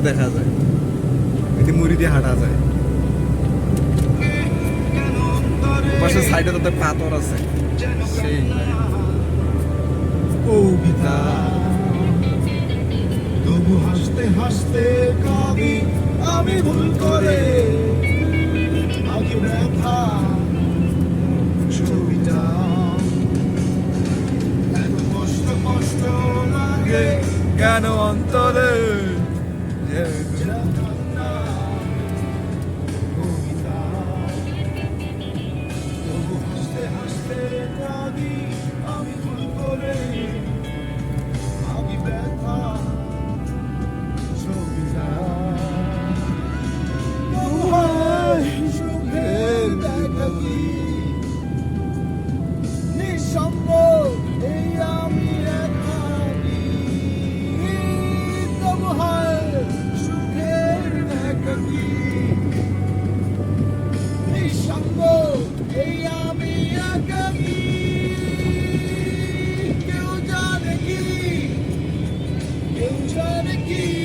দেখা যায়। এটি মুড়ি দিয়ে হাঁটা যায়। পাশে সাইডে তাতে পাথর আছে। কবিতা। তবু হাসতে হাসতে কবি আমি ভুল করে কেন অন্তরে? হাসতে হাসতে Tabii ki.